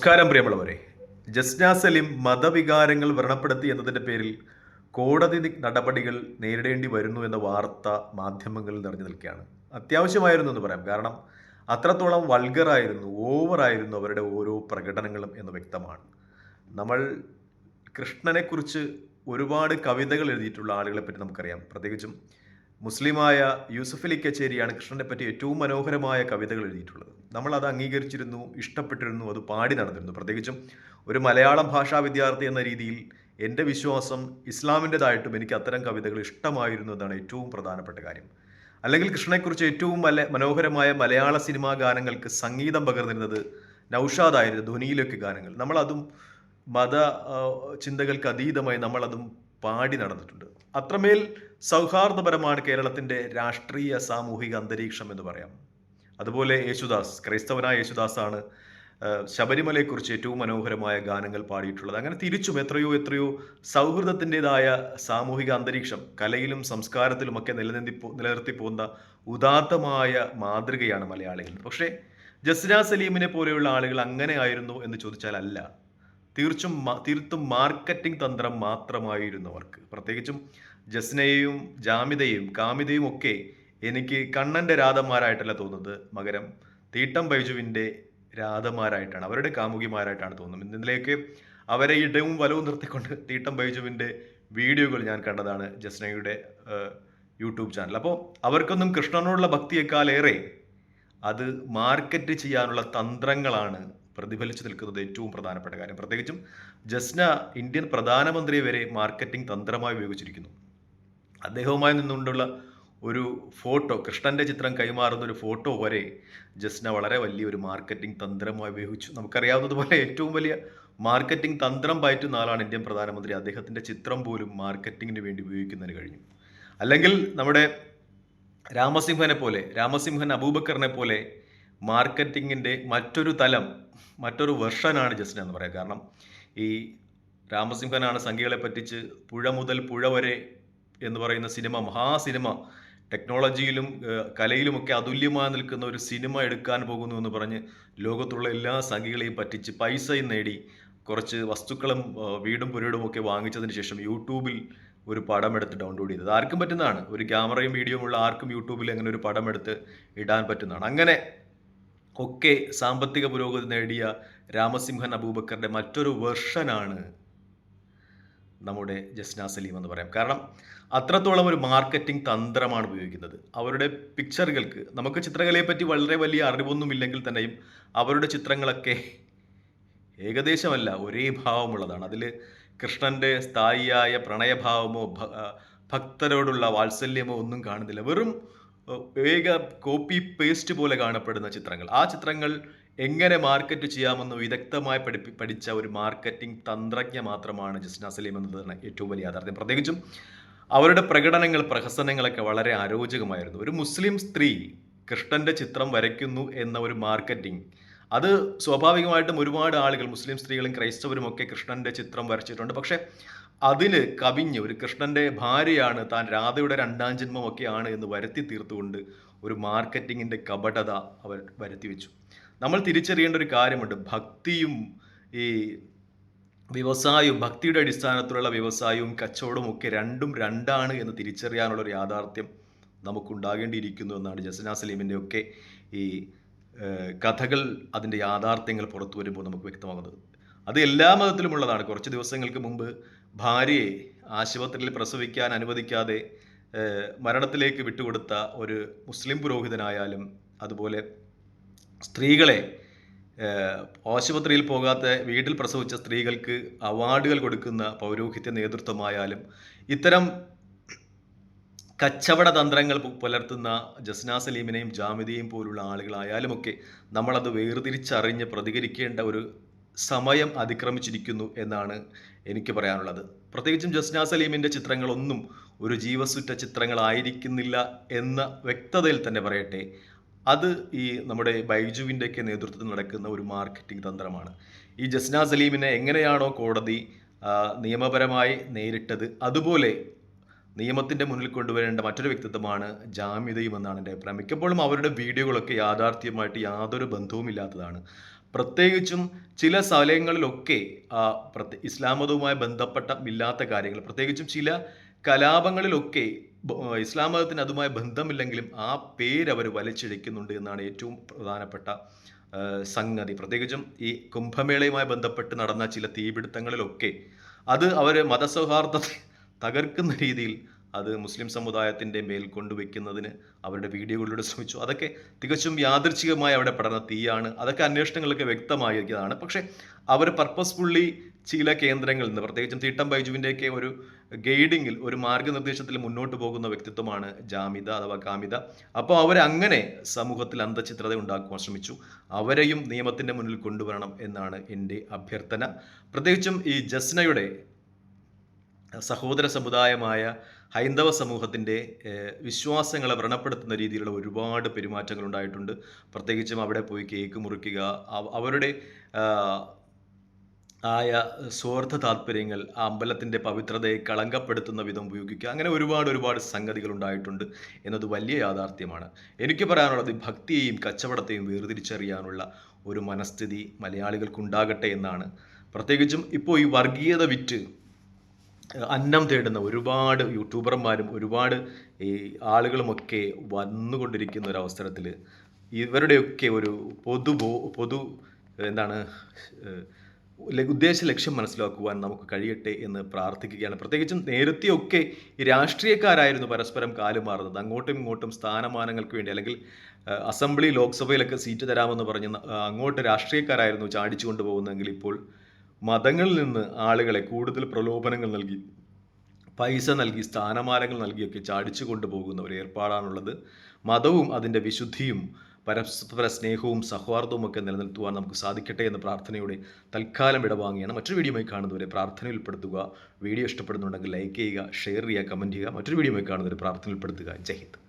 നമസ്കാരം പ്രിയമുള്ളവരെ. ജസ്ന സലിം മതവികാരങ്ങൾ വ്രണപ്പെടുത്തി എന്നതിന്റെ പേരിൽ കോടതി നടപടികൾ നേരിടേണ്ടി വരുന്നു എന്ന വാർത്ത മാധ്യമങ്ങളിൽ നിറഞ്ഞു നിൽക്കുകയാണ്. അത്യാവശ്യമായിരുന്നു എന്ന് പറയാം. കാരണം അത്രത്തോളം വൾഗറായിരുന്നു ഓവറായിരുന്നു അവരുടെ ഓരോ പ്രകടനങ്ങളും എന്ന് വ്യക്തമാണ്. നമ്മൾ കൃഷ്ണനെക്കുറിച്ച് ഒരുപാട് കവിതകൾ എഴുതിയിട്ടുള്ള ആളുകളെ പറ്റി നമുക്കറിയാം. പ്രത്യേകിച്ചും മുസ്ലിമായ യൂസഫ് അലി കച്ചേരിയാണ് കൃഷ്ണനെ പറ്റി ഏറ്റവും മനോഹരമായ കവിതകൾ എഴുതിയിട്ടുള്ളത്. നമ്മൾ അത് അംഗീകരിച്ചിരുന്നു ഇഷ്ടപ്പെട്ടിരുന്നു അത് പാടി നടന്നിരുന്നു. പ്രത്യേകിച്ചും ഒരു മലയാളം ഭാഷാ വിദ്യാർത്ഥി എന്ന രീതിയിൽ എന്റെ വിശ്വാസം ഇസ്ലാമിന്റെതായിട്ടും എനിക്ക് അത്തരം കവിതകൾ ഇഷ്ടമായിരുന്നു എന്നാണ് ഏറ്റവും പ്രധാനപ്പെട്ട കാര്യം. അല്ലെങ്കിൽ കൃഷ്ണനെക്കുറിച്ച് ഏറ്റവും മല മനോഹരമായ മലയാള സിനിമാ ഗാനങ്ങൾക്ക് സംഗീതം പകർന്നിരുന്നത് നൗഷാദായിരുന്നു ധ്വനിയിലൊക്കെ ഗാനങ്ങൾ. നമ്മളതും മത ചിന്തകൾക്ക് അതീതമായി നമ്മളതും പാടി നടന്നിട്ടുണ്ട്. അത്രമേൽ സൗഹാർദ്ദപരമാണ് കേരളത്തിന്റെ രാഷ്ട്രീയ സാമൂഹിക അന്തരീക്ഷം എന്ന് പറയാം. അതുപോലെ യേശുദാസ് ക്രൈസ്തവനായ യേശുദാസാണ് ശബരിമലയെക്കുറിച്ച് ഏറ്റവും മനോഹരമായ ഗാനങ്ങൾ പാടിയിട്ടുള്ളത്. അങ്ങനെ തിരിച്ചും എത്രയോ എത്രയോ സൗഹൃദത്തിന്റെതായ സാമൂഹിക അന്തരീക്ഷം കലയിലും സംസ്കാരത്തിലുമൊക്കെ നിലനിന്തി നിലനിർത്തി പോകുന്ന ഉദാത്തമായ മാതൃകയാണ് മലയാളികൾ. പക്ഷേ ജസ്ന സലീമിനെ പോലെയുള്ള ആളുകൾ അങ്ങനെ ആയിരുന്നു എന്ന് ചോദിച്ചാൽ അല്ല തീർച്ചും തീർത്തും മാർക്കറ്റിംഗ് തന്ത്രം മാത്രമായിരുന്നു അവർക്ക്. പ്രത്യേകിച്ചും ജസ്നയെയും ജാമിതയും കാമിതയും ഒക്കെ എനിക്ക് കണ്ണന്റെ രാധന്മാരായിട്ടല്ല തോന്നുന്നത്. മകരം തീട്ടം ബൈജുവിന്റെ രാധമാരായിട്ടാണ് അവരുടെ കാമുകിമാരായിട്ടാണ് തോന്നുന്നത്. ഇതിലേക്ക് അവരെ ഇടവും വലവും നിർത്തിക്കൊണ്ട് തീട്ടം ബൈജുവിന്റെ വീഡിയോകൾ ഞാൻ കണ്ടതാണ് ജസ്നയുടെ യൂട്യൂബ് ചാനൽ. അപ്പോൾ അവർക്കൊന്നും കൃഷ്ണനോടുള്ള ഭക്തിയേക്കാളേറെ അത് മാർക്കറ്റ് ചെയ്യാനുള്ള തന്ത്രങ്ങളാണ് പ്രതിഫലിച്ചു നിൽക്കുന്നത് ഏറ്റവും പ്രധാനപ്പെട്ട കാര്യം. പ്രത്യേകിച്ചും ജസ്ന ഇന്ത്യൻ പ്രധാനമന്ത്രി വരെ മാർക്കറ്റിംഗ് തന്ത്രമായി ഉപയോഗിച്ചിരിക്കുന്നു. അദ്ദേഹവുമായി നിന്നുകൊണ്ടുള്ള ഒരു ഫോട്ടോ കൃഷ്ണന്റെ ചിത്രം കൈമാറുന്ന ഒരു ഫോട്ടോ വരെ ജസ്ന വളരെ വലിയൊരു മാർക്കറ്റിംഗ് തന്ത്രമായി ഉപയോഗിച്ചു. നമുക്കറിയാവുന്നതുപോലെ ഏറ്റവും വലിയ മാർക്കറ്റിംഗ് തന്ത്രം പയറ്റുന്ന ആളാണ് ഇന്ത്യൻ പ്രധാനമന്ത്രി. അദ്ദേഹത്തിന്റെ ചിത്രം പോലും മാർക്കറ്റിങ്ങിന് വേണ്ടി ഉപയോഗിക്കുന്നതിന് കഴിഞ്ഞു. അല്ലെങ്കിൽ നമ്മുടെ രാമസിംഹനെ പോലെ രാമസിംഹൻ അബൂബക്കറിനെ പോലെ മാർക്കറ്റിങ്ങിന്റെ മറ്റൊരു തലം മറ്റൊരു വെർഷനാണ് ജസ്ന എന്ന് പറയാം. കാരണം ഈ രാമസിംഹനാണ് സംഖ്യകളെ പറ്റിച്ച് പുഴ മുതൽ പുഴ വരെ എന്ന് പറയുന്ന സിനിമ മഹാസിനിമ ടെക്നോളജിയിലും കലയിലുമൊക്കെ അതുല്യമായി നിൽക്കുന്ന ഒരു സിനിമ എടുക്കാൻ പോകുന്നു എന്ന് പറഞ്ഞ് ലോകത്തുള്ള എല്ലാ സംഖ്യകളെയും പറ്റിച്ച് പൈസയും നേടി കുറച്ച് വസ്തുക്കളും വീടും പുരയിടും ഒക്കെ വാങ്ങിച്ചതിന് ശേഷം യൂട്യൂബിൽ ഒരു പടം എടുത്ത് ഡൗൺലോഡ് ചെയ്തത്. ആർക്കും പറ്റുന്നതാണ്. ഒരു ക്യാമറയും വീഡിയോയും ഉള്ള ആർക്കും യൂട്യൂബിൽ അങ്ങനെ ഒരു പടം എടുത്ത് ഇടാൻ പറ്റുന്നതാണ്. അങ്ങനെ ഒക്കെ സാമ്പത്തിക പുരോഗതി നേടിയ രാമസിംഹൻ അബൂബക്കറിന്റെ മറ്റൊരു വെർഷനാണ് നമ്മുടെ ജസ്ന സലീം എന്ന് പറയാം. കാരണം അത്രത്തോളം ഒരു മാർക്കറ്റിംഗ് തന്ത്രമാണ് ഉപയോഗിക്കുന്നത്. അവരുടെ പിക്ചറുകൾക്ക് നമുക്ക് ചിത്രകലയെപ്പറ്റി വളരെ വലിയ അറിവൊന്നുമില്ലെങ്കിൽ തന്നെയും അവരുടെ ചിത്രങ്ങളൊക്കെ ഏകദേശമല്ല ഒരേ ഭാവമുള്ളതാണ്. അതിൽ കൃഷ്ണന്റെ സ്ഥായിയായ പ്രണയഭാവമോ ഭക്തരോടുള്ള വാത്സല്യമോ ഒന്നും കാണുന്നില്ല. വെറും വേഗ കോപ്പി പേസ്റ്റ് പോലെ കാണപ്പെടുന്ന ചിത്രങ്ങൾ. ആ ചിത്രങ്ങൾ എങ്ങനെ മാർക്കറ്റ് ചെയ്യാമെന്ന് വിദഗ്ധമായി പഠിപ്പി പഠിച്ച ഒരു മാർക്കറ്റിംഗ് തന്ത്രജ്ഞ മാത്രമാണ് ജസ്ന സലീം എന്നതാണ് ഏറ്റവും വലിയ യാഥാർത്ഥ്യം. പ്രത്യേകിച്ചും അവരുടെ പ്രകടനങ്ങൾ പ്രഹസനങ്ങളൊക്കെ വളരെ അരോചകമായിരുന്നു ഒരു മുസ്ലിം സ്ത്രീ കൃഷ്ണന്റെ ചിത്രം വരയ്ക്കുന്നു എന്ന ഒരു മാർക്കറ്റിംഗ് അത് സ്വാഭാവികമായിട്ടും ഒരുപാട് ആളുകൾ മുസ്ലിം സ്ത്രീകളും ക്രൈസ്തവരും ഒക്കെ കൃഷ്ണന്റെ ചിത്രം വരച്ചിട്ടുണ്ട്. പക്ഷേ അതിൽ കവിഞ്ഞ് ഒരു കൃഷ്ണന്റെ ഭാര്യയാണ് താൻ രാധയുടെ രണ്ടാം ജന്മമൊക്കെയാണ് എന്ന് വരുത്തി തീർത്തുകൊണ്ട് ഒരു മാർക്കറ്റിങ്ങിന്റെ കപടത അവർ വരുത്തി വെച്ചു. നമ്മൾ തിരിച്ചറിയേണ്ട ഒരു കാര്യമുണ്ട്. ഭക്തിയും ഈ വ്യവസായവും ഭക്തിയുടെ അടിസ്ഥാനത്തിലുള്ള വ്യവസായവും കച്ചവടവും ഒക്കെ രണ്ടും രണ്ടാണ് എന്ന് തിരിച്ചറിയാനുള്ള ഒരു യാഥാർത്ഥ്യം നമുക്കുണ്ടാകേണ്ടിയിരിക്കുന്നു എന്നാണ് ജസന സലീമിന്റെ ഒക്കെ ഈ കഥകൾ അതിന്റെ യാഥാർത്ഥ്യങ്ങൾ പുറത്തു വരുമ്പോൾ നമുക്ക് വ്യക്തമാകുന്നത്. അത് എല്ലാ മതത്തിലുമുള്ളതാണ്. കുറച്ച് ദിവസങ്ങൾക്ക് മുമ്പ് ഭാര്യയെ ആശുപത്രിയിൽ പ്രസവിക്കാൻ അനുവദിക്കാതെ മരണത്തിലേക്ക് വിട്ടുകൊടുത്ത ഒരു മുസ്ലിം പുരോഹിതനായാലും അതുപോലെ സ്ത്രീകളെ ആശുപത്രിയിൽ പോകാത്ത വീട്ടിൽ പ്രസവിച്ച സ്ത്രീകൾക്ക് അവാർഡുകൾ കൊടുക്കുന്ന പൗരോഹിത്യ നേതൃത്വമായാലും ഇത്തരം കച്ചവട തന്ത്രങ്ങൾ പുലർത്തുന്ന ജസ്ന സലീമിനെയും ജാമിതയും പോലുള്ള ആളുകളായാലുമൊക്കെ നമ്മളത് വേർതിരിച്ചറിഞ്ഞ് പ്രതികരിക്കേണ്ട ഒരു സമയം അതിക്രമിച്ചിരിക്കുന്നു എന്നാണ് എനിക്ക് പറയാനുള്ളത്. പ്രത്യേകിച്ചും ജസ്ന സലീമിന്റെ ചിത്രങ്ങളൊന്നും ഒരു ജീവസുറ്റ ചിത്രങ്ങളായിരിക്കുന്നില്ല എന്ന വ്യക്തതയിൽ തന്നെ പറയട്ടെ. അത് ഈ നമ്മുടെ ബൈജുവിന്റെയൊക്കെ നേതൃത്വത്തിൽ നടക്കുന്ന ഒരു മാർക്കറ്റിംഗ് തന്ത്രമാണ്. ഈ ജസ്ന സലീമിനെ എങ്ങനെയാണോ കോടതി നിയമപരമായി നേരിട്ടത് അതുപോലെ നിയമത്തിന്റെ മുന്നിൽ കൊണ്ടുവരേണ്ട മറ്റൊരു വ്യക്തിത്വമാണ് ജാമ്യതയും എന്നാണ് എന്റെ അഭിപ്രായം. മിക്കപ്പോഴും അവരുടെ വീഡിയോകളൊക്കെ യാഥാർത്ഥ്യമായിട്ട് യാതൊരു ബന്ധവും ഇല്ലാത്തതാണ്. പ്രത്യേകിച്ചും ചില സ്ഥലങ്ങളിലൊക്കെ ഇസ്ലാമതവുമായി ബന്ധപ്പെട്ട ഇല്ലാത്ത കാര്യങ്ങൾ പ്രത്യേകിച്ചും ചില കലാപങ്ങളിലൊക്കെ ഇസ്ലാം മതത്തിന് അതുമായി ബന്ധമില്ലെങ്കിലും ആ പേര് അവർ വലിച്ചിഴയ്ക്കുന്നുണ്ട് എന്നാണ് ഏറ്റവും പ്രധാനപ്പെട്ട സംഗതി. പ്രത്യേകിച്ചും ഈ കുംഭമേളയുമായി ബന്ധപ്പെട്ട് നടന്ന ചില തീപിടുത്തങ്ങളിലൊക്കെ അത് അവർ മതസൗഹാർദ്ദത്തെ തകർക്കുന്ന രീതിയിൽ അത് മുസ്ലിം സമുദായത്തിന്റെ മേൽ കൊണ്ടുവയ്ക്കുന്നതിന് അവരുടെ വീഡിയോകളിലൂടെ ശ്രമിച്ചു. അതൊക്കെ തികച്ചും യാദർച്ഛികമായി അവിടെ പഠന തീയാണ്. അതൊക്കെ അന്വേഷണങ്ങളൊക്കെ വ്യക്തമായിരിക്കുന്നതാണ് പക്ഷേ അവർ പർപ്പസ്ഫുള്ളി ചില കേന്ദ്രങ്ങളിൽ നിന്ന് പ്രത്യേകിച്ചും തീട്ടം ബൈജുവിന്റെയൊക്കെ ഒരു ഗൈഡിങ്ങിൽ ഒരു മാർഗനിർദ്ദേശത്തിൽ മുന്നോട്ട് പോകുന്ന വ്യക്തിത്വമാണ് ജാമിത അഥവാ കാമിത. അപ്പോൾ അവരങ്ങനെ സമൂഹത്തിൽ അന്ധചിത്രത ഉണ്ടാക്കുവാൻ ശ്രമിച്ചു. അവരെയും നിയമത്തിന്റെ മുന്നിൽ കൊണ്ടുവരണം എന്നാണ് എന്റെ അഭ്യർത്ഥന. പ്രത്യേകിച്ചും ഈ ജസ്നയുടെ സഹോദര സമുദായമായ ഹൈന്ദവ സമൂഹത്തിന്റെ വിശ്വാസങ്ങളെ വ്രണപ്പെടുത്തുന്ന രീതിയിലുള്ള ഒരുപാട് പെരുമാറ്റങ്ങൾ ഉണ്ടായിട്ടുണ്ട് പ്രത്യേകിച്ചും അവിടെ പോയി കേക്ക് മുറിക്കുക അവരുടെ ആയ സ്വാർത്ഥ താല്പര്യങ്ങൾ ആ അമ്പലത്തിന്റെ പവിത്രതയെ കളങ്കപ്പെടുത്തുന്ന വിധം ഉപയോഗിക്കുക അങ്ങനെ ഒരുപാട് ഒരുപാട് സംഗതികൾ ഉണ്ടായിട്ടുണ്ട് എന്നത് വലിയ യാഥാർത്ഥ്യമാണ്. എനിക്ക് പറയാനുള്ളത് ഭക്തിയെയും കച്ചവടത്തെയും വേർതിരിച്ചറിയാനുള്ള ഒരു മനസ്ഥിതി മലയാളികൾക്കുണ്ടാകട്ടെ എന്നാണ്. പ്രത്യേകിച്ചും ഇപ്പോൾ ഈ വർഗീയത വിറ്റ് അന്നം തേടുന്ന ഒരുപാട് യൂട്യൂബർമാരും ഒരുപാട് ഈ ആളുകളുമൊക്കെ വന്നുകൊണ്ടിരിക്കുന്ന ഒരു അവസരത്തിൽ ഇവരുടെയൊക്കെ ഒരു പൊതു പൊതു എന്താണ് ഉദ്ദേശ ലക്ഷ്യം മനസ്സിലാക്കുവാൻ നമുക്ക് കഴിയട്ടെ എന്ന് പ്രാർത്ഥിക്കുകയാണ്. പ്രത്യേകിച്ചും നേരത്തെയൊക്കെ ഈ രാഷ്ട്രീയക്കാരായിരുന്നു പരസ്പരം കാലുമാറുന്നത് അങ്ങോട്ടും ഇങ്ങോട്ടും സ്ഥാനമാനങ്ങൾക്ക് വേണ്ടി അല്ലെങ്കിൽ അസംബ്ലി ലോക്സഭയിലൊക്കെ സീറ്റ് തരാമെന്ന് പറഞ്ഞ് അങ്ങോട്ട് രാഷ്ട്രീയക്കാരായിരുന്നു ചാടിച്ചു കൊണ്ടുപോകുന്നതെങ്കിൽ ഇപ്പോൾ മതങ്ങളിൽ നിന്ന് ആളുകളെ കൂടുതൽ പ്രലോഭനങ്ങൾ നൽകി പൈസ നൽകി സ്ഥാനമാനങ്ങൾ നൽകിയൊക്കെ ചാടിച്ചു കൊണ്ടുപോകുന്ന ഒരു ഏർപ്പാടാണുള്ളത്. മതവും അതിന്റെ വിശുദ്ധിയും പരസ്പര സ്നേഹവും സൗഹാർദ്ദവും ഒക്കെ നിലനിർത്തുവാൻ നമുക്ക് സാധിക്കട്ടെ എന്ന പ്രാർത്ഥനയോടെ തൽക്കാലം ഇടവാങ്ങിയാണ്. മറ്റൊരു വീഡിയോയുമായി കാണുന്നവരെ പ്രാർത്ഥന ഉൾപ്പെടുത്തുക വീഡിയോ ഇഷ്ടപ്പെടുന്നുണ്ടെങ്കിൽ ലൈക്ക് ചെയ്യുക ഷെയർ ചെയ്യുക കമന്റ് ചെയ്യുക. മറ്റൊരു വീഡിയോയുമായി കാണുന്നവരെ പ്രാർത്ഥന ഉൾപ്പെടുത്തുക ജയ് ഹിന്ദ്.